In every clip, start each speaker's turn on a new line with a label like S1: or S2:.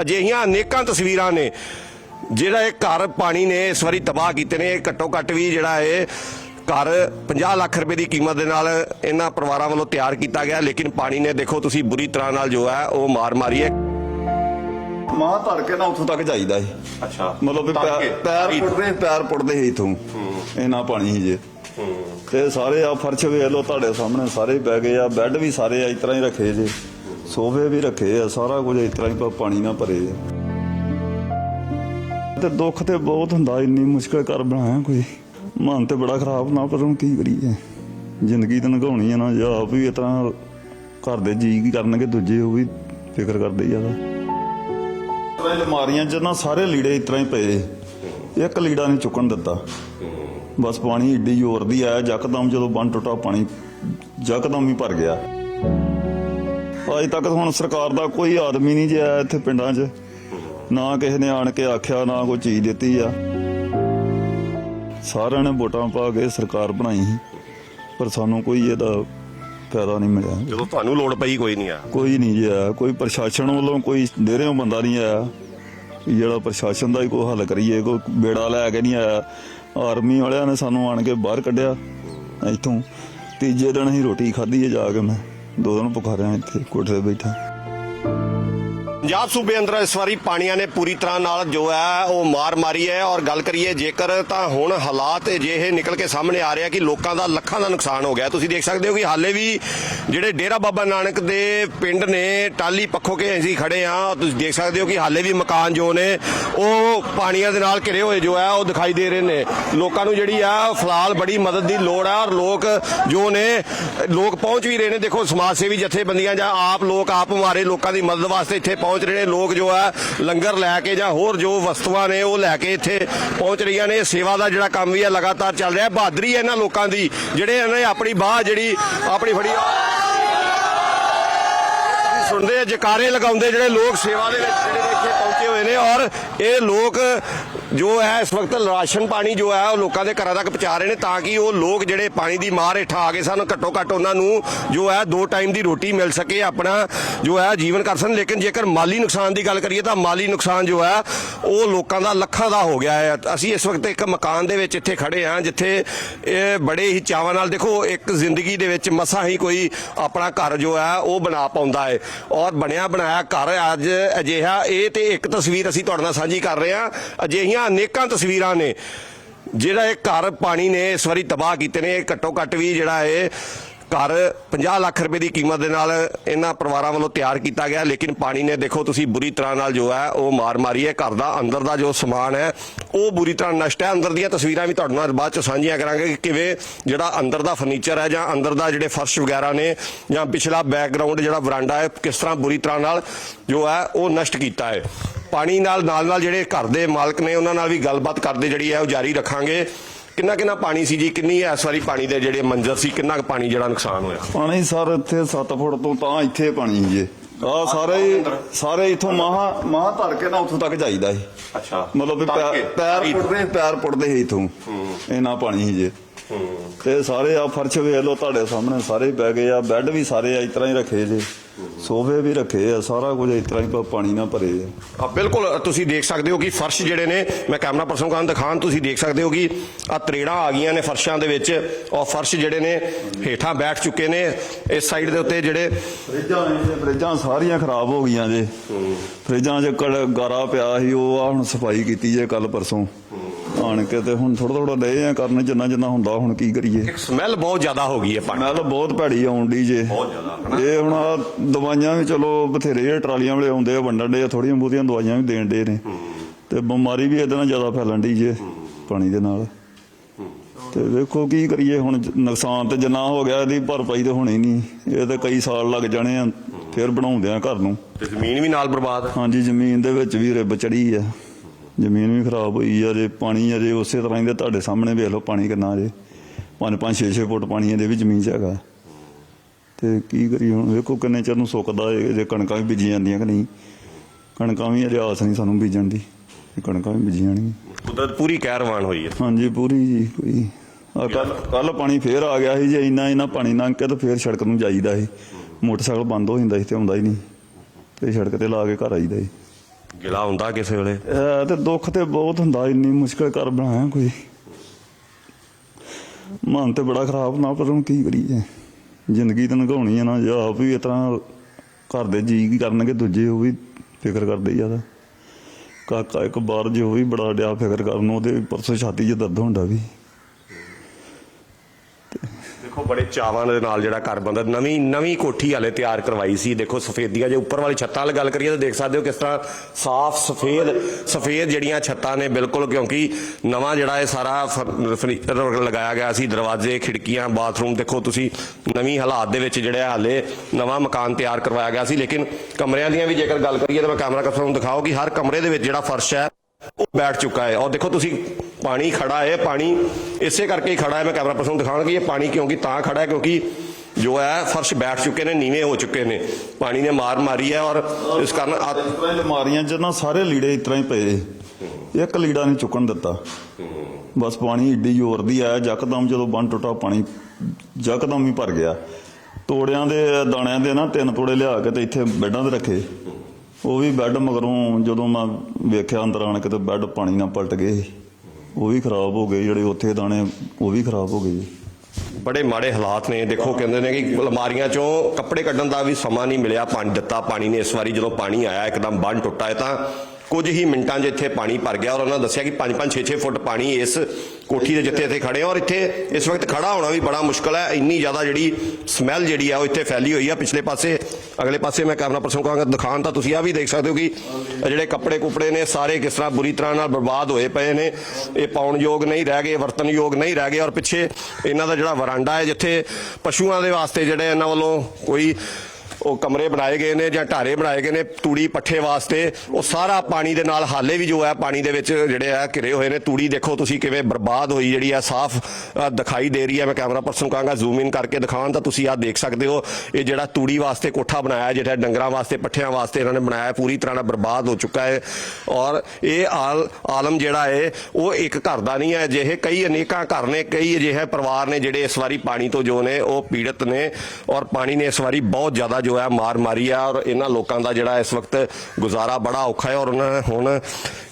S1: ਅਜਿਹੀਆਂ ਅਨੇਕਾਂ ਤਸਵੀਰਾਂ ਨੇ ਜਿਹੜਾ ਇਹ ਘਰ ਪਾਣੀ ਨੇ ਇਸ ਵਾਰੀ ਤਬਾਹ ਕੀਤੇ ਨੇ। ਇਹ ਘੱਟੋ ਘੱਟ ਵੀ ਜਿਹੜਾ ਇਹ ਘਰ 50 ਲੱਖ ਰੁਪਏ ਦੀ ਕੀਮਤ ਦੇ ਨਾਲ ਇਹਨਾਂ ਪਰਿਵਾਰਾਂ ਵੱਲੋਂ ਤਿਆਰ ਕੀਤਾ ਗਿਆ। ਲੇਕਿਨ ਪਾਣੀ ਨੇ ਦੇਖੋ ਤੁਸੀਂ ਬੁਰੀ ਤਰ੍ਹਾਂ ਨਾਲ ਜੋ ਹੈ ਉਹ ਮਾਰ ਮਾਰੀ ਹੈ।
S2: ਮਾਂ ਧਰ ਕੇ ਨਾ ਉੱਥੋਂ ਤੱਕ ਜਾਈਦਾ ਸੀ।
S1: ਅੱਛਾ।
S2: ਮਤਲਬ ਵੀ ਪੈਰ ਪੈਰ ਪੁੱਟਦੇ ਪੈਰ ਪੁੱਟਦੇ ਸੀ ਇਥੋਂ। ਇੰਨਾ ਪਾਣੀ ਸੀ ਜੇ। ਤੇ ਸਾਰੇ ਆ ਫਰਸ਼ ਵੇਖ ਲਓ ਤੁਹਾਡੇ ਸਾਹਮਣੇ ਸਾਰੇ ਬਹਿ ਗਏ ਆ ਬੈੱਡ ਵੀ ਸਾਰੇ ਇਸ ਤਰ੍ਹਾਂ ਹੀ ਰੱਖੇ ਜੇ। ਸੋਫੇ ਵੀ ਰੱਖੇ ਆ, ਸਾਰਾ ਕੁਝ ਇਸ ਤਰ੍ਹਾਂ ਹੀ ਪ- ਪਾਣੀ ਨਾਲ ਭਰੇ ਆ। ਤੇ ਦੁੱਖ ਤੇ ਬਹੁਤ ਹੁੰਦਾ, ਇੰਨੀ ਮੁਸ਼ਕਲ ਕਰ ਬਣਾਇਆ ਕੋਈ। ਮਨ ਤੇ ਬੜਾ ਖਰਾਬ ਨਾ, ਪਰ ਹੁਣ ਕੀ ਕਰੀਏ? ਜ਼ਿੰਦਗੀ ਤਾਂ ਲੰਘਾਉਣੀ ਆ ਨਾ, ਜਾਂ ਆਪ ਵੀ ਇਸ ਤਰ੍ਹਾਂ ਘਰ ਦੇ ਜੀ ਕੀ ਕਰਨਗੇ, ਦੂਜੇ ਉਹ ਵੀ ਫਿਕਰ ਕਰਦੇ ਜ਼ਿਆਦਾ। ਤਰ੍ਹਾਂ ਦੀ ਬਿਮਾਰੀਆਂ ਚ ਨਾ ਸਾਰੇ ਲੀੜੇ ਇਸ ਤਰ੍ਹਾਂ ਹੀ ਪਏ। ਇੱਕ ਲੀੜਾ ਨਹੀਂ ਚੁੱਕਣ ਦਿੱਤਾ। ਬਸ ਪਾਣੀ ਏਡੀ ਜ਼ੋਰ ਦੀ ਆਇਆ, ਜੱਕਦਮ ਜਦੋਂ ਬੰਨ ਟੁੱਟਾ, ਪਾਣੀ ਜੱਕਦਮ ਹੀ ਭਰ ਗਿਆ। ਅਜੇ ਤੱਕ ਹੁਣ ਸਰਕਾਰ ਦਾ ਕੋਈ ਆਦਮੀ ਨਹੀਂ ਜੇ ਆਇਆ ਇੱਥੇ ਪਿੰਡਾਂ 'ਚ। ਨਾ ਕਿਸੇ ਨੇ ਆਣ ਕੇ ਆਖਿਆ ਨਾ ਕੋਈ ਚੀਜ਼ ਦਿੱਤੀ ਆ। ਸਾਰਿਆਂ ਨੇ ਵੋਟਾਂ ਪਾ ਕੇ ਸਰਕਾਰ ਬਣਾਈ ਸੀ ਪਰ ਸਾਨੂੰ ਕੋਈ ਇਹਦਾ ਫਾਇਦਾ ਨਹੀਂ ਮਿਲਿਆ।
S1: ਜਦੋਂ ਤੁਹਾਨੂੰ ਲੋੜ ਪਈ ਕੋਈ ਨਹੀਂ ਆ
S2: ਕੋਈ ਨਹੀਂ ਜੀ ਆਇਆ। ਕੋਈ ਪ੍ਰਸ਼ਾਸਨ ਵੱਲੋਂ ਕੋਈ ਡੇਰਿਓਂ ਬੰਦਾ ਨਹੀਂ ਆਇਆ। ਜਿਹੜਾ ਪ੍ਰਸ਼ਾਸਨ ਦਾ ਹੀ ਕੋਈ ਹੱਲ ਕਰੀਏ ਕੋਈ ਬੇੜਾ ਲੈ ਕੇ ਨਹੀਂ ਆਇਆ। ਆਰਮੀ ਵਾਲਿਆਂ ਨੇ ਸਾਨੂੰ ਆਣ ਕੇ ਬਾਹਰ ਕੱਢਿਆ ਇੱਥੋਂ। ਤੀਜੇ ਦਿਨ ਅਸੀਂ ਰੋਟੀ ਖਾਧੀ ਹੈ ਜਾ ਕੇ ਮੈਂ। ਦੋ ਦਿਨ ਭੁੱਖਾ ਇੱਥੇ ਕੋਠੇ ਤੇ ਬੈਠਾ।
S1: ਪੰਜਾਬ ਸੂਬੇ ਅੰਦਰ ਇਸ ਵਾਰੀ ਪਾਣੀਆਂ ਨੇ ਪੂਰੀ ਤਰ੍ਹਾਂ ਨਾਲ ਜੋ ਹੈ ਉਹ ਮਾਰ ਮਾਰੀ ਹੈ ਔਰ ਗੱਲ ਕਰੀਏ ਜੇਕਰ ਤਾਂ ਹੁਣ ਹਾਲਾਤ ਅਜਿਹੇ ਨਿਕਲ ਕੇ ਸਾਹਮਣੇ ਆ ਰਿਹਾ ਕਿ ਲੋਕਾਂ ਦਾ ਲੱਖਾਂ ਦਾ ਨੁਕਸਾਨ ਹੋ ਗਿਆ, ਤੁਸੀਂ ਦੇਖ ਸਕਦੇ ਹੋ ਕਿ ਹਾਲੇ ਵੀ ਜਿਹੜੇ ਡੇਰਾ ਬਾਬਾ ਨਾਨਕ ਦੇ ਪਿੰਡ ਨੇ ਟਾਲੀ ਪੱਖੋ ਕੇ ਅਸੀਂ ਖੜੇ ਆ ਤੁਸੀਂ ਦੇਖ ਸਕਦੇ ਹੋ ਕਿ ਹਾਲੇ ਵੀ ਮਕਾਨ ਜੋ ਨੇ ਉਹ ਪਾਣੀਆਂ ਦੇ ਨਾਲ ਘਿਰੇ ਹੋਏ ਜੋ ਹੈ ਉਹ ਦਿਖਾਈ ਦੇ ਰਹੇ ਨੇ। ਲੋਕਾਂ ਨੂੰ ਜਿਹੜੀ ਆ ਫਿਲਹਾਲ ਬੜੀ ਮਦਦ ਦੀ ਲੋੜ ਆ ਔਰ ਲੋਕ ਜੋ ਨੇ, ਲੋਕ ਪਹੁੰਚ ਵੀ ਰਹੇ ਨੇ। ਦੇਖੋ ਸਮਾਜ ਸੇਵੀ ਜਥੇਬੰਦੀਆਂ ਜਾਂ ਆਪ ਲੋਕ ਆਪ ਮਾਰੇ ਲੋਕਾਂ ਦੀ ਮਦਦ ਵਾਸਤੇ ਇੱਥੇ ਪਹੁੰਚ ਰਹੇ ਨੇ ਲੋਕ ਜੋ ਆ, ਲੰਗਰ ਲੈ ਕੇ ਜਾਂ ਹੋਰ ਜੋ ਵਸਤੂਆਂ ਨੇ ਉਹ ਲੈ ਕੇ ਇੱਥੇ ਪਹੁੰਚ ਰਹੀਆਂ ਨੇ। ਸੇਵਾ ਦਾ ਜਿਹੜਾ ਕੰਮ ਵੀ ਹੈ ਲਗਾਤਾਰ ਚੱਲ ਰਿਹਾ। ਬਹਾਦਰੀ ਹੈ ਇਹਨਾਂ ਲੋਕਾਂ ਦੀ। ਜਿਹੜੇ ਇਹਨਾਂ ਨੇ ਆਪਣੀ ਬਾਹ ਜਿਹੜੀ, ਆਪਣੀ ਫੜੀ ਸੁਣਦੇ ਆ, ਜਕਾਰੇ ਲਗਾਉਂਦੇ ਜਿਹੜੇ ਲੋਕ ਸੇਵਾ ਦੇ ਵਿੱਚ ਜਿਹੜੇ ਇੱਥੇ ਪਹੁੰਚੇ ਹੋਏ ਨੇ ਔਰ ਇਹ ਲੋਕ ਜੋ ਹੈ, ਇਸ ਵਕਤ ਰਾਸ਼ਨ ਪਾਣੀ ਜੋ ਹੈ, ਉਹ ਲੋਕਾਂ ਦੇ ਘਰਾਂ ਤੱਕ ਪਹੁੰਚਾ ਰਹੇ ਨੇ ਤਾਂ ਕਿ ਉਹ ਲੋਕ ਜਿਹੜੇ ਪਾਣੀ ਦੀ ਮਾਰ ਹੇਠਾਂ ਆ ਗਏ ਸਨ, ਘੱਟੋ ਘੱਟ ਉਹਨਾਂ ਨੂੰ ਜੋ ਹੈ, ਦੋ ਟਾਈਮ ਦੀ ਰੋਟੀ ਮਿਲ ਸਕੇ, ਆਪਣਾ ਜੋ ਹੈ, ਜੀਵਨ ਕਰ ਸਕਣ। ਲੇਕਿਨ ਜੇਕਰ ਮਾਲੀ ਨੁਕਸਾਨ ਦੀ ਗੱਲ ਕਰੀਏ ਤਾਂ ਮਾਲੀ ਨੁਕਸਾਨ ਜੋ ਹੈ, ਉਹ ਲੋਕਾਂ ਦਾ ਲੱਖਾਂ ਦਾ ਹੋ ਗਿਆ ਹੈ। ਅਸੀਂ ਇਸ ਵਕਤ ਇੱਕ ਮਕਾਨ ਦੇ ਵਿੱਚ ਇੱਥੇ ਖੜੇ ਹਾਂ, ਜਿੱਥੇ ਇਹ ਬੜੇ ਹੀ ਚਾਵਾਂ ਨਾਲ ਦੇਖੋ, ਇੱਕ ਜ਼ਿੰਦਗੀ ਦੇ ਵਿੱਚ ਮਸਾਂ ਹੀ ਕੋਈ ਆਪਣਾ ਘਰ ਜੋ ਹੈ, ਉਹ ਬਣਾ ਪਾਉਂਦਾ ਹੈ। ਔਰ ਬਣਿਆ ਬਣਾਇਆ ਘਰ ਅੱਜ ਅਜਿਹਾ, ਇਹ ਤੇ ਇੱਕ ਤਸਵੀਰ ਅਸੀਂ ਤੁਹਾਡੇ ਨਾਲ ਸਾਂਝੀ ਕਰ ਰਹੇ ਹਾਂ। ਅਜਿਹੀਆਂ ਅਨੇਕਾਂ ਤਸਵੀਰਾਂ ਨੇ। ਜਿਹੜਾ ਇਹ ਘਰ ਪਾਣੀ ਨੇ, ਇਸ ਵਾਰੀ ਤਬਾਹ ਕੀਤੇ ਨੇ। ਇਹ ਘੱਟੋ ਘੱਟ ਵੀ ਜਿਹੜਾ ਇਹ ਘਰ 50 ਲੱਖ ਰੁਪਏ ਦੀ ਕੀਮਤ ਦੇ ਨਾਲ ਇਹਨਾਂ ਪਰਿਵਾਰਾਂ ਵੱਲੋਂ ਤਿਆਰ ਕੀਤਾ ਗਿਆ। ਲੇਕਿਨ ਪਾਣੀ ਨੇ ਦੇਖੋ ਤੁਸੀਂ ਬੁਰੀ ਤਰ੍ਹਾਂ ਨਾਲ ਜੋ ਹੈ ਉਹ ਮਾਰ ਮਾਰੀ ਹੈ। ਘਰ ਦਾ ਅੰਦਰ ਦਾ ਜੋ ਸਮਾਨ ਹੈ, ਉਹ ਬੁਰੀ ਤਰ੍ਹਾਂ ਨਸ਼ਟ ਹੈ। ਅੰਦਰ ਦੀਆਂ ਤਸਵੀਰਾਂ ਵੀ ਤੁਹਾਡੇ ਨਾਲ ਬਾਅਦ ਚ ਸਾਂਝੀਆਂ ਕਰਾਂਗੇ ਕਿ ਕਿਵੇਂ ਜਿਹੜਾ ਅੰਦਰ ਦਾ ਫਰਨੀਚਰ ਹੈ ਜਾਂ ਅੰਦਰ ਦਾ ਜਿਹੜੇ ਫਰਸ਼ ਵਗੈਰਾ ਨੇ ਜਾਂ ਪਿਛਲਾ ਬੈਕਗ੍ਰਾਉਂਡ ਜਿਹੜਾ ਵਰਾਂਡਾ ਹੈ, ਕਿਸ ਤਰ੍ਹਾਂ ਬੁਰੀ ਤਰ੍ਹਾਂ ਨਾਲ ਜੋ ਹੈ ਉਹ ਨਸ਼ਟ ਕੀਤਾ ਹੈ। ਪਾਣੀ ਨਾਲ ਨਾਲ ਨਾਲ ਜਿਹੜੇ ਘਰ ਦੇ ਮਾਲਕ ਨੇ, ਉਹਨਾਂ ਨਾਲ ਵੀ ਗੱਲਬਾਤ ਕਰਦੇ ਜਿਹੜੀ ਹੈ ਉਹ ਜਾਰੀ ਰੱਖਾਂਗੇ। ਕਿੰਨਾ ਕਿੰਨਾ ਪਾਣੀ ਸੀ ਜੀ? ਕਿੰਨੀ ਇਸ ਵਾਰੀ ਪਾਣੀ ਦੇ ਜਿਹੜੇ ਮੰਜ਼ਰ ਸੀ ਕਿੰਨਾ ਕੁ ਪਾਣੀ ਜਿਹੜਾ ਨੁਕਸਾਨ ਹੋਇਆ?
S2: ਪਾਣੀ ਸਰ ਇੱਥੇ 7 ਫੁੱਟ ਤੋਂ ਤਾਂ ਇੱਥੇ ਪਾਣੀ ਜੇ। ਆ ਸਾਰੇ ਹੀ- ਸਾਰੇ ਇਥੋਂ ਮਾਹ ਮਾਹ ਧਰ ਕੇ ਨਾ ਉੱਥੋਂ ਤੱਕ ਜਾਈਦਾ ਸੀ।
S1: ਅੱਛਾ।
S2: ਮਤਲਬ ਵੀ ਪੈਰ ਪੈਰ ਪੁੱਟਦੇ ਪੈਰ ਪੁੱਟਦੇ ਸੀ ਇਥੋਂ। ਇੰਨਾ ਪਾਣੀ ਸੀ ਜੇ। ਤੇ ਸਾਰੇ ਆ ਫਰਸ਼ ਵੇਖ ਲਓ ਤੁਹਾਡੇ ਸਾਹਮਣੇ ਸਾਰੇ ਬਹਿ ਗਏ ਆ। ਬੈੱਡ ਵੀ ਸਾਰੇ ਇਸ ਤਰ੍ਹਾਂ ਹੀ ਰੱਖੇ ਜੇ। ਸੋਫੇ ਵੀ ਰੱਖੇ ਆ ਸਾਰਾ ਕੁਝ ਇਸ ਤਰ੍ਹਾਂ ਹੀ ਪਾਣੀ ਨਾਲ ਭਰੇ ਆ।
S1: ਆ ਬਿਲਕੁਲ ਤੁਸੀਂ ਦੇਖ ਸਕਦੇ ਹੋ ਕਿ ਫਰਸ਼ ਜਿਹੜੇ ਨੇ ਮੈਂ ਕੈਮਰਾ ਪਰਸਨ ਕਾਨ ਦਿਖਾਣ ਤੁਸੀਂ ਦੇਖ ਸਕਦੇ ਹੋ ਕਿ ਆ ਤਰੇੜਾਂ ਆ ਗਈਆਂ ਨੇ ਫਰਸ਼ਾਂ ਦੇ ਵਿੱਚ। ਔਰ ਫਰਸ਼ ਜਿਹੜੇ ਨੇ ਹੇਠਾਂ ਬੈਠ ਚੁੱਕੇ ਨੇ। ਇਸ ਸਾਈਡ ਦੇ ਉੱਤੇ ਜਿਹੜੇ
S2: ਫਰਿੱਜਾਂ ਨੇ ਫਰਿੱਜਾਂ ਸਾਰੀਆਂ ਖਰਾਬ ਹੋ ਗਈਆਂ ਜੇ। ਫਰਿੱਜਾਂ 'ਚ ਕੜ ਗਾਰਾ ਪਿਆ ਸੀ ਉਹ ਆ ਹੁਣ ਸਫ਼ਾਈ ਕੀਤੀ ਜੇ ਕੱਲ ਪਰਸੋਂ। ਆਣ ਕੇ ਤੇ ਹੁਣ ਥੋੜਾ ਥੋੜਾ ਡਏ ਆ ਕਰਨ ਜਿੰਨਾ ਜਿੰਨਾ ਹੁੰਦਾ ਹੁਣ ਕੀ ਕਰੀਏ।
S1: ਇੱਕ ਸਮੈਲ ਬਹੁਤ ਜ਼ਿਆਦਾ ਹੋ ਗਈ ਹੈ ਪਾਣੀ
S2: ਸਮੈਲ ਬਹੁਤ ਭੈੜੀ ਆਉਣ ਦੀ ਜੇ।
S1: ਬਹੁਤ ਜ਼ਿਆਦਾ
S2: ਇਹ ਹੁਣ ਆਹ ਦਵਾਈਆਂ ਵੀ ਚਲੋ ਬਥੇਰੇ ਜਿਹੜੇ ਟਰਾਲੀਆਂ ਵਾਲੇ ਆਉਂਦੇ ਆ ਵੰਡਣ ਦੇ ਥੋੜੀਆਂ ਬਹੁਤੀਆਂ ਦਵਾਈਆਂ ਵੀ ਦੇਣ ਦੇ ਨੇ। ਤੇ ਬਿਮਾਰੀ ਵੀ ਇਹਦੇ ਨਾਲ ਜ਼ਿਆਦਾ ਫੈਲਣ ਦੀ ਜੇ ਪਾਣੀ ਦੇ ਨਾਲ। ਤੇ ਵੇਖੋ ਕੀ ਕਰੀਏ ਹੁਣ ਜ- ਨੁਕਸਾਨ ਤੇ ਜਿੰਨਾ ਹੋ ਗਿਆ ਇਹਦੀ ਭਰਪਾਈ ਤੇ ਹੋਣੀ ਨਹੀਂ। ਇਹ ਤੇ ਕਈ ਸਾਲ ਲੱਗ ਜਾਣੇ ਆ ਫਿਰ ਬਣਾਉਂਦੇ ਆ ਘਰ ਨੂੰ।
S1: ਤੇ ਜ਼ਮੀਨ ਵੀ ਨਾਲ ਬਰਬਾਦ।
S2: ਹਾਂਜੀ ਜ਼ਮੀਨ ਦੇ ਵਿੱਚ ਵੀ ਰਿੱਬ ਚੜੀ ਆ। ਜ਼ਮੀਨ ਵੀ ਖਰਾਬ ਹੋਈ ਆ ਜੇ ਪਾਣੀ ਅਜੇ ਉਸੇ ਤਰ੍ਹਾਂ ਹੀ ਦੇ ਤੁਹਾਡੇ ਸਾਹਮਣੇ ਵੇਖ ਲਓ ਪਾਣੀ ਕਿੰਨਾ ਜੇ। 5 5 6 6 ਫੁੱਟ ਪਾਣੀ ਇਹਦੇ ਵੀ ਜ਼ਮੀਨ 'ਚ ਹੈਗਾ। ਤੇ ਕੀ ਕਰੀਏ ਹੁਣ? ਵੇਖੋ ਕਿੰਨੇ ਚਿਰ ਨੂੰ ਸੁੱਕਦਾ ਜੇ ਕਣਕਾਂ ਵੀ ਬੀਜੀਆਂ ਜਾਂਦੀਆਂ ਕਿ ਨਹੀਂ? ਕਣਕਾਂ ਵੀ ਅਜੇ ਆਸ ਨਹੀਂ ਸਾਨੂੰ ਬੀਜਣ ਦੀ। ਕਣਕਾਂ ਵੀ ਬੀਜੀਆਂ ਜਾਣਗੀਆਂ।
S1: ਕੁਦਰਤ ਪੂਰੀ ਕਹਿਰਵਾਨ ਹੋਈ ਹੈ
S2: ਹਾਂਜੀ ਪੂਰੀ ਜੀ ਕੋਈ ਆ ਕੱਲ ਕੱਲ ਪਾਣੀ ਫੇਰ ਆ ਗਿਆ ਸੀ ਜੇ ਇੰਨਾ ਇੰਨਾ ਪਾਣੀ ਲੰਘ ਕੇ ਤਾਂ ਫੇਰ ਸੜਕ ਨੂੰ ਜਾਈਦਾ ਸੀ। ਮੋਟਰਸਾਈਕਲ ਬੰਦ ਹੋ ਜਾਂਦਾ ਸੀ ਤੇ ਆਉਂਦਾ ਹੀ ਨਹੀਂ। ਤੇ ਸੜਕ ਤੇ ਲਾ ਕੇ ਘਰ ਆਈਦਾ ਸੀ।
S1: ਗਿਲਾ ਹੁੰਦਾ ਕਿਸੇ ਵੇਲੇ?
S2: ਇਹ ਤੇ ਦੁੱਖ ਤੇ ਬਹੁਤ ਹੁੰਦਾ, ਇੰਨੀ ਮੁਸ਼ਕਲ ਕਰ ਬਣਾਇਆ ਕੋਈ। ਮਨ ਤੇ ਬੜਾ ਖਰਾਬ ਨਾ, ਪਰ ਹੁਣ ਕੀ ਕਰੀਏ? ਜ਼ਿੰਦਗੀ ਤਾਂ ਨਗਾਉਣੀ ਹੈ ਨਾ, ਜੇ ਆਪ ਵੀ ਇਸ ਤਰ੍ਹਾਂ ਘਰ ਦੇ ਜੀ ਕੀ ਕਰਨਗੇ, ਦੂਜੇ ਉਹ ਵੀ ਫਿਕਰ ਕਰਦੇ ਜ਼ਿਆਦਾ। ਕਾਕਾ ਇੱਕ ਬਾਹਰ ਉਹ ਵੀ ਬੜਾ ਡਿਆ ਫਿਕਰ ਕਰਨ, ਉਹਦੇ ਪਰਸੋਂ ਛਾਤੀ 'ਚ ਦਰਦ ਹੁੰਦਾ ਵੀ।
S1: ਬੜੇ ਚਾਵਾਂ ਦੇ ਨਾਲ ਜਿਹੜਾ ਘਰ ਬੰਦਾ ਨਵੀਂ ਨਵੀਂ ਕੋਠੀ ਹਾਲੇ ਤਿਆਰ ਕਰਵਾਈ ਸੀ। ਦੇਖੋ, ਸਫੇਦੀਆਂ ਜੇ ਉੱਪਰ ਵਾਲੀ ਛੱਤਾਂ ਵਾਲੀ ਗੱਲ ਕਰੀਏ ਤਾਂ ਦੇਖ ਸਕਦੇ ਹੋ ਕਿਸ ਤਰ੍ਹਾਂ ਸਾਫ਼, ਸਫੇਦ ਸਫੇਦ ਜਿਹੜੀਆਂ ਛੱਤਾਂ ਨੇ ਬਿਲਕੁਲ, ਕਿਉਂਕਿ ਨਵਾਂ ਜਿਹੜਾ ਇਹ ਸਾਰਾ ਫਰਨੀਚਰ ਲਗਾਇਆ ਗਿਆ ਸੀ, ਦਰਵਾਜ਼ੇ, ਖਿੜਕੀਆਂ, ਬਾਥਰੂਮ। ਦੇਖੋ, ਤੁਸੀਂ ਨਵੀਂ ਹਾਲਾਤ ਦੇ ਵਿੱਚ ਜਿਹੜਾ ਹਾਲੇ ਨਵਾਂ ਮਕਾਨ ਤਿਆਰ ਕਰਵਾਇਆ ਗਿਆ ਸੀ। ਲੇਕਿਨ ਕਮਰਿਆਂ ਦੀਆਂ ਵੀ ਜੇਕਰ ਗੱਲ ਕਰੀਏ ਤਾਂ ਮੈਂ ਕੈਮਰਾ ਕਸਰ ਨੂੰ ਦਿਖਾਓ ਕਿ ਹਰ ਕਮਰੇ ਦੇ ਵਿੱਚ ਜਿਹੜਾ ਫਰਸ਼ ਹੈ ਉਹ ਬੈਠ ਚੁੱਕਾ ਹੈ। ਔਰ ਦੇਖੋ ਤੁਸੀਂ, ਪਾਣੀ ਖੜਾ ਹੈ, ਪਾਣੀ ਇਸੇ ਕਰਕੇ ਹੀ ਖੜਾ ਹੈ। ਮੈਂ ਕੈਮਰਾ ਪਰਸਨ ਨੂੰ ਦਿਖਾਉਣਗੇ ਇਹ ਪਾਣੀ ਕਿਉਂਕਿ ਤਾਂ ਖੜਾ ਹੈ, ਕਿਉਂਕਿ ਜੋ ਹੈ, ਫਰਸ਼ ਬੈਠ ਚੁੱਕੇ ਨੇ, ਨੀਵੇਂ ਹੋ ਚੁੱਕੇ ਨੇ। ਪਾਣੀ ਨੇ ਮਾਰ ਮਾਰੀ ਹੈ ਔਰ ਇਸ ਕਾਰਨ ਆ-
S2: ਅਲਮਾਰੀਆਂ 'ਚ ਨਾ ਸਾਰੇ ਲੀੜੇ ਇਸ ਤਰ੍ਹਾਂ ਹੀ ਪਏ। ਇੱਕ ਲੀੜਾ ਨਹੀਂ ਚੁੱਕਣ ਦਿੱਤਾ। ਬਸ ਪਾਣੀ ਏਡੀ ਜ਼ੋਰ ਦੀ ਆਇਆ ਜੱਕਦਮ ਜਦੋਂ ਬੰਨ ਟੁੱਟਾ, ਪਾਣੀ ਜੱਕਦਮ ਹੀ ਭਰ ਗਿਆ। ਤੋੜਿਆਂ ਦੇ, ਦਾਣਿਆਂ ਦੇ ਨਾ ਤਿੰਨ ਤੋੜੇ ਲਿਆ ਕੇ ਤੇ ਇੱਥੇ ਬੈੱਡਾਂ ਤੇ ਰੱਖੇ। ਉਹ ਵੀ ਬੈੱਡ ਮਗਰੋਂ ਜਦੋਂ ਮੈਂ ਵੇਖਿਆ ਅੰਦਰ ਆਣ ਕੇ ਤੇ ਬੈੱਡ ਪਾਣੀ ਨਾਲ ਪਲਟ ਗਏ ਉਹ ਵੀ ਖਰਾਬ ਹੋ ਗਏ ਜਿਹੜੇ ਉੱਥੇ ਦਾਣੇ, ਉਹ ਵੀ ਖਰਾਬ ਹੋ ਗਏ
S1: ਬੜੇ ਮਾੜੇ ਹਾਲਾਤ ਨੇ। ਦੇਖੋ, ਕਹਿੰਦੇ ਨੇ ਕਿ ਅਲਮਾਰੀਆਂ ਚੋਂ ਕੱਪੜੇ ਕੱਢਣ ਦਾ ਵੀ ਸਮਾਂ ਨਹੀਂ ਮਿਲਿਆ, ਪਾਣੀ ਦਿੱਤਾ, ਪਾਣੀ ਨੇ ਇਸ ਵਾਰੀ ਜਦੋਂ ਪਾਣੀ ਆਇਆ, ਇੱਕਦਮ ਬੰਨ ਟੁੱਟਾ ਹੈ ਤਾਂ। ਕੁਝ ਹੀ ਮਿੰਟਾਂ 'ਚ ਇੱਥੇ ਪਾਣੀ ਭਰ ਗਿਆ ਔਰ ਉਹਨਾਂ ਦੱਸਿਆ ਕਿ 5-5 6-6 ਫੁੱਟ ਪਾਣੀ ਇਸ ਕੋਠੀ ਦੇ ਜਿੱਥੇ ਇੱਥੇ ਖੜੇ ਆ ਔਰ ਇੱਥੇ ਇਸ ਵਕਤ ਖੜਾ ਹੋਣਾ ਵੀ ਬੜਾ ਮੁਸ਼ਕਲ ਹੈ। ਇੰਨੀ ਜ਼ਿਆਦਾ ਜਿਹੜੀ ਸਮੈਲ ਜਿਹੜੀ ਆ ਉਹ ਇੱਥੇ ਫੈਲੀ ਹੋਈ ਆ। ਪਿਛਲੇ ਪਾਸੇ, ਅਗਲੇ ਪਾਸੇ ਮੈਂ ਕੈਮਰਾ ਪਰਸਨ ਕਹਾਂਗਾ ਦੁਕਾਨ ਤਾਂ ਤੁਸੀਂ ਆ ਵੀ ਦੇਖ ਸਕਦੇ ਹੋ ਕਿ ਜਿਹੜੇ ਕੱਪੜੇ ਕੁਪੜੇ ਨੇ, ਸਾਰੇ ਕਿਸ ਤਰ੍ਹਾਂ ਬੁਰੀ ਤਰ੍ਹਾਂ ਨਾਲ ਬਰਬਾਦ ਹੋਏ ਪਏ ਨੇ। ਇਹ ਪਾਉਣ ਯੋਗ ਨਹੀਂ ਰਹਿ ਗਏ ਵਰਤਨ ਯੋਗ ਨਹੀਂ ਰਹਿ ਗਏ ਔਰ ਪਿੱਛੇ ਇਹਨਾਂ ਦਾ ਜਿਹੜਾ ਵਰਾਂਡਾ ਹੈ, ਜਿੱਥੇ ਪਸ਼ੂਆਂ ਦੇ ਵਾਸਤੇ ਜਿਹੜੇ ਇਹਨਾਂ ਵੱਲੋਂ ਕੋਈ ਉਹ ਕਮਰੇ ਬਣਾਏ ਗਏ ਨੇ ਜਾਂ ਢਾਰੇ ਬਣਾਏ ਗਏ ਨੇ ਤੂੜੀ ਪੱਠੇ ਵਾਸਤੇ, ਉਹ ਸਾਰਾ ਪਾਣੀ ਦੇ ਨਾਲ ਹਾਲੇ ਵੀ ਜੋ ਹੈ ਪਾਣੀ ਦੇ ਵਿੱਚ ਜਿਹੜੇ ਆ ਘਿਰੇ ਹੋਏ ਨੇ। ਤੂੜੀ ਦੇਖੋ ਤੁਸੀਂ ਕਿਵੇਂ ਬਰਬਾਦ ਹੋਈ, ਜਿਹੜੀ ਆ ਸਾਫ਼ ਦਿਖਾਈ ਦੇ ਰਹੀ ਹੈ ਮੈਂ ਕੈਮਰਾ ਪਰਸਨ ਕਹਾਂਗਾ, ਜ਼ੂਮ ਇਨ ਕਰਕੇ ਦਿਖਾਉਣ ਤਾਂ ਤੁਸੀਂ ਆ ਦੇਖ ਸਕਦੇ ਹੋ। ਇਹ ਜਿਹੜਾ ਤੂੜੀ ਵਾਸਤੇ ਕੋਠਾ ਬਣਾਇਆ, ਜਿਹੜਾ ਡੰਗਰਾਂ ਵਾਸਤੇ, ਪੱਠਿਆਂ ਵਾਸਤੇ ਇਹਨਾਂ ਨੇ ਬਣਾਇਆ, ਪੂਰੀ ਤਰ੍ਹਾਂ ਨਾਲ ਬਰਬਾਦ ਹੋ ਚੁੱਕਾ ਹੈ। ਔਰ ਇਹ ਆਲ, ਆਲਮ ਜਿਹੜਾ ਹੈ, ਉਹ ਇੱਕ ਘਰ ਦਾ ਨਹੀਂ ਹੈ। ਅਜਿਹੇ ਕਈ ਅਨੇਕਾਂ ਘਰ ਨੇ, ਕਈ ਅਜਿਹੇ ਪਰਿਵਾਰ ਨੇ ਜਿਹੜੇ ਇਸ ਵਾਰੀ ਪਾਣੀ ਤੋਂ ਜੋ ਨੇ, ਉਹ ਪੀੜਤ ਨੇ। ਔਰ ਪਾਣੀ ਨੇ ਇਸ ਵਾਰੀ ਬਹੁਤ ਜ਼ਿਆਦਾ ਜੋ ਹੈ ਮਾਰ ਮਾਰੀ ਆ ਔਰ ਇਹਨਾਂ ਲੋਕਾਂ ਦਾ ਜਿਹੜਾ ਇਸ ਵਕਤ ਗੁਜ਼ਾਰਾ ਬੜਾ ਔਖਾ ਹੈ ਔਰ ਹੁਣ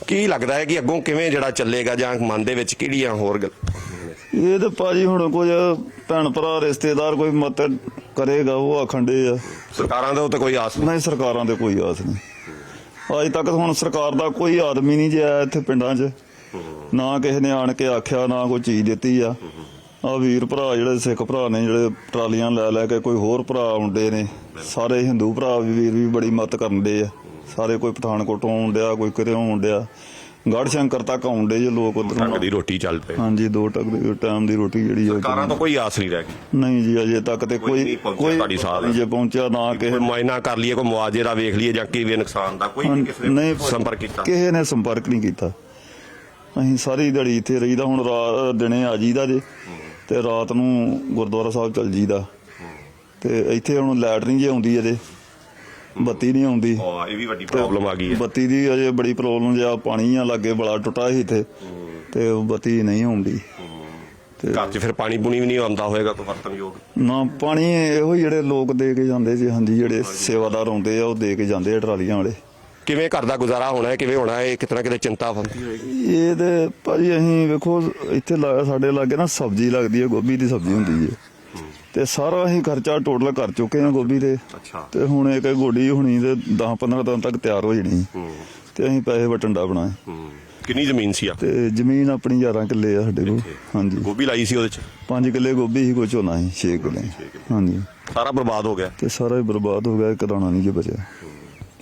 S1: ਕੀ ਲੱਗਦਾ ਹੈ ਕਿ ਅੱਗੋਂ ਕਿਵੇਂ ਜਿਹੜਾ ਚੱਲੇਗਾ ਜਾਂ ਮਨ ਦੇ ਵਿੱਚ ਕਿਹੜੀਆਂ ਹੋਰ ਗੱਲ
S2: ਇਹ ਤੇ ਭਾਜੀ ਹੁਣ ਕੁਝ ਭੈਣ ਭਰਾ ਰਿਸ਼ਤੇਦਾਰ ਕੋਈ ਮਦਦ ਕਰੇਗਾ ਉਹ ਆਖਣ ਦੇ ਆ।
S1: ਸਰਕਾਰਾਂ ਦੇ ਉੱਤੇ ਕੋਈ ਆਸ ਨਹੀਂ।
S2: ਨਹੀਂ ਸਰਕਾਰਾਂ ਦੇ ਕੋਈ ਆਸ ਨਹੀਂ। ਅੱਜ ਤੱਕ ਹੁਣ ਸਰਕਾਰ ਦਾ ਕੋਈ ਆਦਮੀ ਨਹੀਂ ਜਿਆ ਇੱਥੇ ਪਿੰਡਾਂ 'ਚ। ਨਾ ਕਿਸੇ ਨੇ ਆਣ ਕੇ ਆਖਿਆ ਨਾ ਕੋਈ ਚੀਜ਼ ਦਿੱਤੀ ਆ। ਆ ਵੀਰ ਭਰਾ ਜਿਹੜੇ ਸਿੱਖ ਭਰਾ ਨੇ ਜਿਹੜੇ ਟਰਾਲੀਆਂ ਲੈ ਲੈ ਕੇ ਕੋਈ ਹੋਰ ਭਰਾ ਆਉਂਦੇ ਨੇ। ਸਾਰੇ ਹਿੰਦੂ ਭਰਾ ਵੀ ਵੀਰ ਵੀ ਬੜੀ ਮਦਦ ਕਰਨ ਦੇ ਆ। ਸਾਰੇ ਕੋਈ ਪਠਾਨਕੋਟੋਂ ਆਉਣ ਡਿਆ ਕੋਈ ਕਿਤੇ ਆਉਣ ਡਿਆ। ਗੜ ਸ਼ੰਕਰ ਤੱਕ ਆਉਣ ਡੇ ਜੇ ਲੋਕ ਉਧਰ।
S1: ਦੀ ਰੋਟੀ ਚੱਲ ਪਏ।
S2: ਹਾਂਜੀ ਦੋ ਟੱਕ ਦੀ ਟਾਈਮ ਦੀ ਰੋਟੀ ਜਿਹੜੀ ਆ
S1: ਸਰਕਾਰਾਂ ਤੋਂ ਕੋਈ ਆਸ ਨਹੀਂ ਰਹਿ ਗਈ।
S2: ਨਹੀਂ ਜੀ ਅਜੇ ਤੱਕ ਤੇ
S1: ਕੋਈ
S2: ਕੋਈ
S1: ਪਹੁੰਚਿਆ ਤੁਹਾਡੀ ਸਾਥ।
S2: ਜੇ ਪਹੁੰਚਿਆ ਨਾ ਕਿਸੇ
S1: ਕੋਈ ਮੁਆਇਨਾ ਕਰ ਲਈਏ ਕੋਈ ਮੁਆਵਜ਼ੇ ਦਾ ਵੇਖ ਲਈਏ ਜਾਂ ਕੀ ਵੀ ਨੁਕਸਾਨ ਦਾ ਕੋਈ ਕਿਸੇ ਨੇ
S2: ਨਹੀਂ
S1: ਸੰਪਰਕ ਕੀਤਾ।
S2: ਕਿਸੇ ਨੇ ਸੰਪਰਕ ਨਹੀਂ ਕੀਤਾ। ਅਸੀਂ ਸਾਰੀ ਦਿਹਾੜੀ ਇੱਥੇ ਰਹੀਦਾ ਹੁਣ ਰਾਤ ਦਿਨੇ ਆ ਜੀਦਾ ਜੇ। ਤੇ ਰਾਤ ਨੂੰ ਗੁਰਦੁਆਰਾ ਸਾਹਿਬ ਚਲ ਜੀਦਾ ਤੇ ਇੱਥੇ ਹੁਣ ਲਾਈਟ ਨਹੀਂ ਜੇ ਆਉਂਦੀ ਅਜੇ ਬੱਤੀ ਨਹੀਂ ਆਉਂਦੀ।
S1: ਹਾਂ ਇਹ ਵੀ ਵੱਡੀ ਪ੍ਰੋਬਲਮ ਆ ਗਈ ਹੈ।
S2: ਬੱਤੀ ਦੀ ਅਜੇ ਬੜੀ ਪ੍ਰੋਬਲਮ ਜਿਆ ਪਾਣੀ ਆ ਲੱਗੇ ਬੜਾ ਟੁੱਟਾ ਸੀ ਇੱਥੇ ਤੇ ਉਹ ਬੱਤੀ ਨਹੀਂ ਆਉਂਦੀ।
S1: ਘਰ 'ਚ ਫਿਰ ਪਾਣੀ ਪੂਣੀ ਵੀ ਨਹੀਂ ਆਉਂਦਾ ਹੋਏਗਾ ਕੋਈ ਵਰਤਨਯੋਗ
S2: ਨਾ ਪਾਣੀ ਇਹੋ ਜਿਹੜੇ ਲੋਕ ਦੇ ਕੇ ਜਾਂਦੇ ਜੀ ਹਾਂਜੀ ਜਿਹੜੇ ਸੇਵਾਦਾਰ ਆਉਂਦੇ ਆ ਉਹ ਦੇ ਕੇ ਜਾਂਦੇ ਆ ਟਰਾਲੀਆਂ ਵਾਲੇ।
S1: ਕਿਵੇਂ ਘਰ ਦਾ ਗੁਜ਼ਾਰਾ ਹੋਣਾ ਹੈ ਕਿਵੇਂ ਹੋਣਾ ਹੈ ਇਹ ਕਿਤਨਾ ਕਿਤੇ ਚਿੰਤਾ ਫੰਦੀ ਹੋਏਗੀ
S2: ਇਹ ਤੇ ਭਾਜੀ ਅਸੀਂ ਵੇਖੋ ਇੱਥੇ ਸਾਡੇ ਲਾਗੇ ਨਾ ਸਬਜ਼ੀ ਲੱਗਦੀ ਹੈ ਗੋਭੀ ਦੀ ਸਬਜ਼ੀ ਹੁੰਦੀ ਹੈ। ਤੇ ਸਾਰਾ ਅਸੀਂ ਖਰਚਾ ਟੋਟਲ ਕਰ ਚੁੱਕੇ ਹਾਂ ਗੋਭੀ ਦੇ।
S1: ਅੱਛਾ।
S2: ਤੇ ਹੁਣ ਇੱਕ ਗੋਡੀ ਹੋਣੀ ਤੇ 10 15 ਦਿਨ ਤੱਕ ਤਿਆਰ ਹੋ ਜਾਣੀ। ਤੇ ਅਸੀਂ ਪੈਸੇ ਵਟੰਡਾ ਬਣਾਏ।
S1: ਹੂੰ। ਕਿੰਨੀ ਜ਼ਮੀਨ ਸੀ ਆ?
S2: ਤੇ ਜ਼ਮੀਨ ਆਪਣੀ 11 ਕਿੱਲੇ ਆ ਸਾਡੇ ਕੋਲ। ਹਾਂਜੀ।
S1: ਗੋਭੀ ਲਾਈ ਸੀ ਉਹਦੇ 'ਚ?
S2: 5 ਕਿੱਲੇ ਗੋਭੀ ਸੀ ਕੋਈ ਝੋਨਾ ਸੀ 6 ਕਿੱਲੇ। ਹਾਂਜੀ।
S1: ਸਾਰਾ ਬਰਬਾਦ ਹੋ ਗਿਆ?
S2: ਤੇ ਸਾਰਾ ਹੀ ਬਰਬਾਦ ਹੋ ਗਿਆ ਇੱਕ ਦਾਣਾ ਨਹੀਂ ਜੇ ਬਚਿਆ।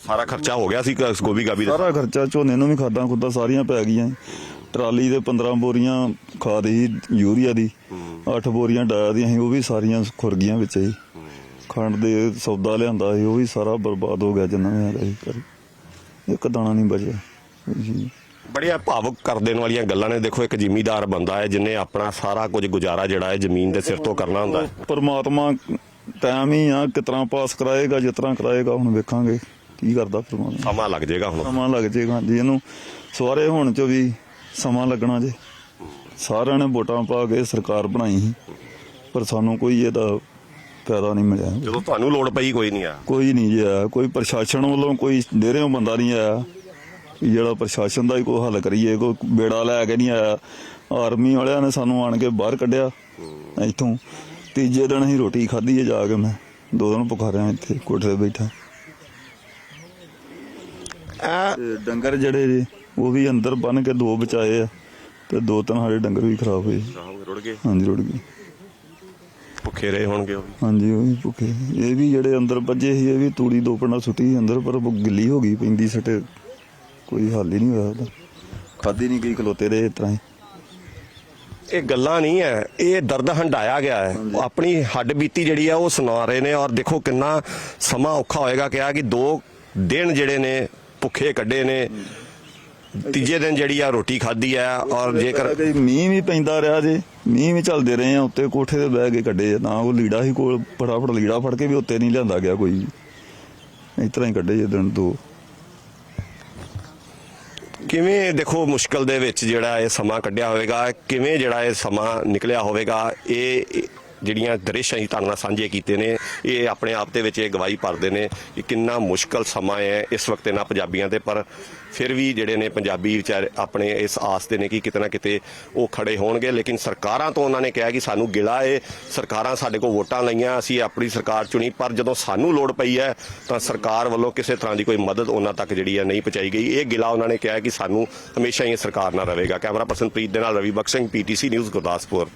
S1: ਸਾਰਾ ਖਰਚਾ ਹੋ ਗਿਆ ਸੀ ਗੋਭੀ ਗਾਭੀ ਦਾ?
S2: ਸਾਰਾ ਖਰਚਾ ਝੋਨੇ ਨੂੰ ਵੀ ਖਾਦਾਂ ਖੁੱਦਾਂ ਸਾਰੀਆਂ ਪੈ ਗਈਆਂ। ਟਰਾਲੀ ਦੇ 15 ਬੋਰੀਆਂ ਖਾਦ ਸੀ ਯੂਰੀਆ ਦੀ। 8 ਬੋਰੀਆਂ ਡਾਇਆ ਦੀਆਂ ਸੀ ਉਹ ਵੀ ਸਾਰੀਆਂ ਖੁਰ ਗਈਆਂ ਵਿੱਚ ਹੀ। ਖੰਡ ਦੇ ਸੌਦਾ ਲਿਆਂਦਾ ਸੀ ਉਹ ਵੀ ਸਾਰਾ ਬਰਬਾਦ ਹੋ ਗਿਆ ਜਿੰਨਾ ਸੀ ਘਰੇ। ਇੱਕ ਦਾਣਾ ਨਹੀਂ ਬਚਿਆ। ਜੀ।
S1: ਬੜੀਆਂ ਭਾਵੁਕ ਕਰ ਦੇਣ ਵਾਲੀਆਂ ਗੱਲਾਂ ਨੇ। ਦੇਖੋ ਇੱਕ ਜ਼ਿਮੀਦਾਰ ਬੰਦਾ ਹੈ ਜਿਨੇ ਆਪਣਾ ਸਾਰਾ ਕੁਝ ਗੁਜ਼ਾਰਾ ਜਿਹੜਾ ਹੈ ਜ਼ਮੀਨ ਦੇ ਸਿਰ ਤੋਂ ਕਰਨਾ ਹੁੰਦਾ ਹੈ।
S2: ਪਰਮਾਤਮਾ ਟਾਈਮ ਹੀ ਆ ਕਿਤਨਾ ਪਾਸ ਕਰਾਏਗਾ ਤਰ੍ਹਾਂ ਕਰਾਏਗਾ ਹੁਣ ਵੇਖਾਂਗੇ ਕੀ ਕਰਦਾ ਪਰਮਾਤਮਾ।
S1: ਸਮਾਂ ਲੱਗ ਜਾਏਗਾ ਹੁਣ।
S2: ਸਮਾਂ ਲੱਗ ਜਾਏਗਾ ਜੀ ਇਹਨੂੰ ਸਵਾਰੇ ਹੋਣ ਚ ਵੀ ਸਮਾਂ ਲੱਗਣਾ ਜੇ। ਸਾਰਿਆਂ ਨੇ ਵੋਟਾਂ ਪਾ ਕੇ ਸਰਕਾਰ ਬਣਾਈ ਸੀ ਪਰ ਸਾਨੂੰ ਕੋਈ ਇਹਦਾ ਫਾਇਦਾ ਨਹੀਂ ਮਿਲਿਆ।
S1: ਜਦੋਂ ਤੁਹਾਨੂੰ ਲੋੜ ਪਈ ਕੋਈ ਨਹੀਂ ਆ
S2: ਕੋਈ ਨਹੀਂ ਜੀ ਆਇਆ। ਕੋਈ ਪ੍ਰਸ਼ਾਸਨ ਵੱਲੋਂ ਕੋਈ ਡੇਰਿਓਂ ਬੰਦਾ ਨਹੀਂ ਆਇਆ। ਜਿਹੜਾ ਪ੍ਰਸ਼ਾਸਨ ਦਾ ਹੀ ਕੋਈ ਹੱਲ ਕਰੀਏ ਕੋਈ ਬੇੜਾ ਲੈ ਕੇ ਨਹੀਂ ਆਇਆ। ਆਰਮੀ ਵਾਲਿਆਂ ਨੇ ਸਾਨੂੰ ਆਣ ਕੇ ਬਾਹਰ ਕੱਢਿਆ ਇੱਥੋਂ। ਤੀਜੇ ਦਿਨ ਅਸੀਂ ਰੋਟੀ ਖਾਧੀ ਹੈ ਜਾ ਕੇ ਮੈਂ। ਦੋ ਦਿਨ ਭੁੱਖਾ ਰਿਹਾ ਇੱਥੇ ਕੋਠੇ ਤੇ ਬੈਠਾ। ਤੇ ਡੰਗਰ ਜਿਹੜੇ ਜੀ ਉਹ ਵੀ ਅੰਦਰ ਬੰਨ ਕੇ ਦੋ ਬਚਾਏ ਆ ਤੇ ਦੋ ਤਿੰਨ ਸਾਡੇ ਡੰਗਰ ਵੀ ਖਰਾਬ ਹੋਏ।
S1: ਰੁੜ ਗਏ?
S2: ਹਾਂਜੀ ਰੁੜ ਗਏ।
S1: ਭੁੱਖੇ ਰਹੇ ਹੋਣਗੇ ਉਹ ਵੀ?
S2: ਹਾਂਜੀ ਉਹ ਵੀ ਭੁੱਖੇ। ਇਹ ਵੀ ਜਿਹੜੇ ਅੰਦਰ ਵੱਜੇ ਸੀ ਇਹ ਵੀ ਤੂੜੀ ਦੋ ਪਿੰਡਾਂ ਸੁੱਟੀ ਸੀ ਅੰਦਰ ਪਰ ਉਹ ਗਿੱਲੀ ਹੋ ਗਈ ਪੈਂਦੀ ਸੱਟੇ ਕੋਈ ਹੱਲ ਹੀ ਨਹੀਂ ਹੋਇਆ ਉਹਦਾ। ਖਾਦੀ ਨਹੀਂ ਗਈ ਖਲੋਤੇ ਰਹੇ ਇਸ ਤਰ੍ਹਾਂ ਹੀ।
S1: ਇਹ ਗੱਲਾਂ ਨਹੀਂ ਹੈ ਇਹ ਦਰਦ ਹੰਡਾਇਆ ਗਿਆ ਹੈ ਆਪਣੀ ਹੱਡ ਬੀਤੀ ਜਿਹੜੀ ਆ ਉਹ ਸੁਣਾ ਰਹੇ ਨੇ ਔਰ ਦੇਖੋ ਕਿੰਨਾ ਸਮਾਂ ਔਖਾ ਹੋਏਗਾ ਕਿਹਾ ਕਿ ਦੋ ਦਿਨ ਜਿਹੜੇ ਨੇ ਭੁੱਖੇ ਕੱਢੇ ਨੇ। ਤੀਜੇ ਦਿਨ ਜਿਹੜੀ ਆ ਰੋਟੀ ਖਾਧੀ ਆ ਔਰ ਜੇਕਰ
S2: ਮੀਂਹ ਵੀ ਪੈਂਦਾ ਰਿਹਾ ਜੇ ਮੀਂਹ ਵੀ ਚੱਲਦੇ ਰਹੇ ਆ ਉੱਤੇ ਕੋਠੇ ਤੇ ਬਹਿ ਕੇ ਕੱਢੇ। ਨਾ ਉਹ ਲੀੜਾ ਸੀ ਕੋਲ ਫਟਾਫਟ ਲੀੜਾ ਫੜ ਕੇ ਵੀ ਉੱਤੇ ਨਹੀਂ ਲਿਆਂਦਾ ਗਿਆ ਕੋਈ ਵੀ। ਇਸ ਤਰ੍ਹਾਂ ਹੀ ਕੱਢੇ ਜੇ ਦਿਨ ਦੋ
S1: ਕਿਵੇਂ ਦੇਖੋ ਮੁਸ਼ਕਲ ਦੇ ਵਿੱਚ ਜਿਹੜਾ ਇਹ ਸਮਾਂ ਕੱਢਿਆ ਹੋਵੇਗਾ ਕਿਵੇਂ ਜਿਹੜਾ ਇਹ ਸਮਾਂ ਨਿਕਲਿਆ ਹੋਵੇਗਾ ਇਹ ਜਿਹੜੀਆਂ ਦ੍ਰਿਸ਼ਾਂ ਹੀ ਤੁਹਾਡੇ ਨਾਲ ਸਾਂਝੇ ਕੀਤੇ ਨੇ, ਇਹ ਆਪਣੇ ਆਪ ਦੇ ਵਿੱਚ ਇਹ ਗਵਾਹੀ ਭਰਦੇ ਨੇ ਕਿ ਕਿੰਨਾ ਮੁਸ਼ਕਲ ਸਮਾਂ ਹੈ ਇਸ ਵਕਤ ਇਹਨਾਂ ਪੰਜਾਬੀਆਂ ਦੇ ਪਰ ਫਿਰ ਵੀ ਜਿਹੜੇ ਨੇ ਪੰਜਾਬੀ ਵਿਚਾਰੇ ਆਪਣੇ ਇਸ ਆਸ ਦੇ ਨੇ ਕਿ ਕਿਤੇ ਨਾ ਕਿਤੇ ਉਹ ਖੜੇ ਹੋਣਗੇ। ਲੇਕਿਨ ਸਰਕਾਰਾਂ ਤੋਂ ਉਹਨਾਂ ਨੇ ਕਿਹਾ ਕਿ ਸਾਨੂੰ ਗਿਲਾ ਏ। ਸਰਕਾਰਾਂ ਸਾਡੇ ਕੋਲ ਵੋਟਾਂ ਲਈਆਂ, ਅਸੀਂ ਆਪਣੀ ਸਰਕਾਰ ਚੁਣੀ, ਪਰ ਜਦੋਂ ਸਾਨੂੰ ਲੋੜ ਪਈ ਹੈ, ਤਾਂ ਸਰਕਾਰ ਵੱਲੋਂ ਕਿਸੇ ਤਰ੍ਹਾਂ ਦੀ ਕੋਈ ਮਦਦ ਉਹਨਾਂ ਤੱਕ ਜਿਹੜੀ ਹੈ ਨਹੀਂ ਪਹੁੰਚਾਈ ਗਈ। ਇਹ ਗਿਲਾ ਉਹਨਾਂ ਨੇ ਕਿਹਾ ਕਿ ਸਾਨੂੰ ਹਮੇਸ਼ਾ ਹੀ ਸਰਕਾਰ ਨਾਲ ਰਹੇਗਾ। ਕੈਮਰਾ ਪਰਸਨ ਪ੍ਰੀਤ ਦੇ ਨਾਲ ਰਵੀ ਬਖਸ਼ ਸਿੰਘ, ਪੀਟੀਸੀ ਨਿਊਜ਼ ਗੁਰਦਾਸਪੁਰ।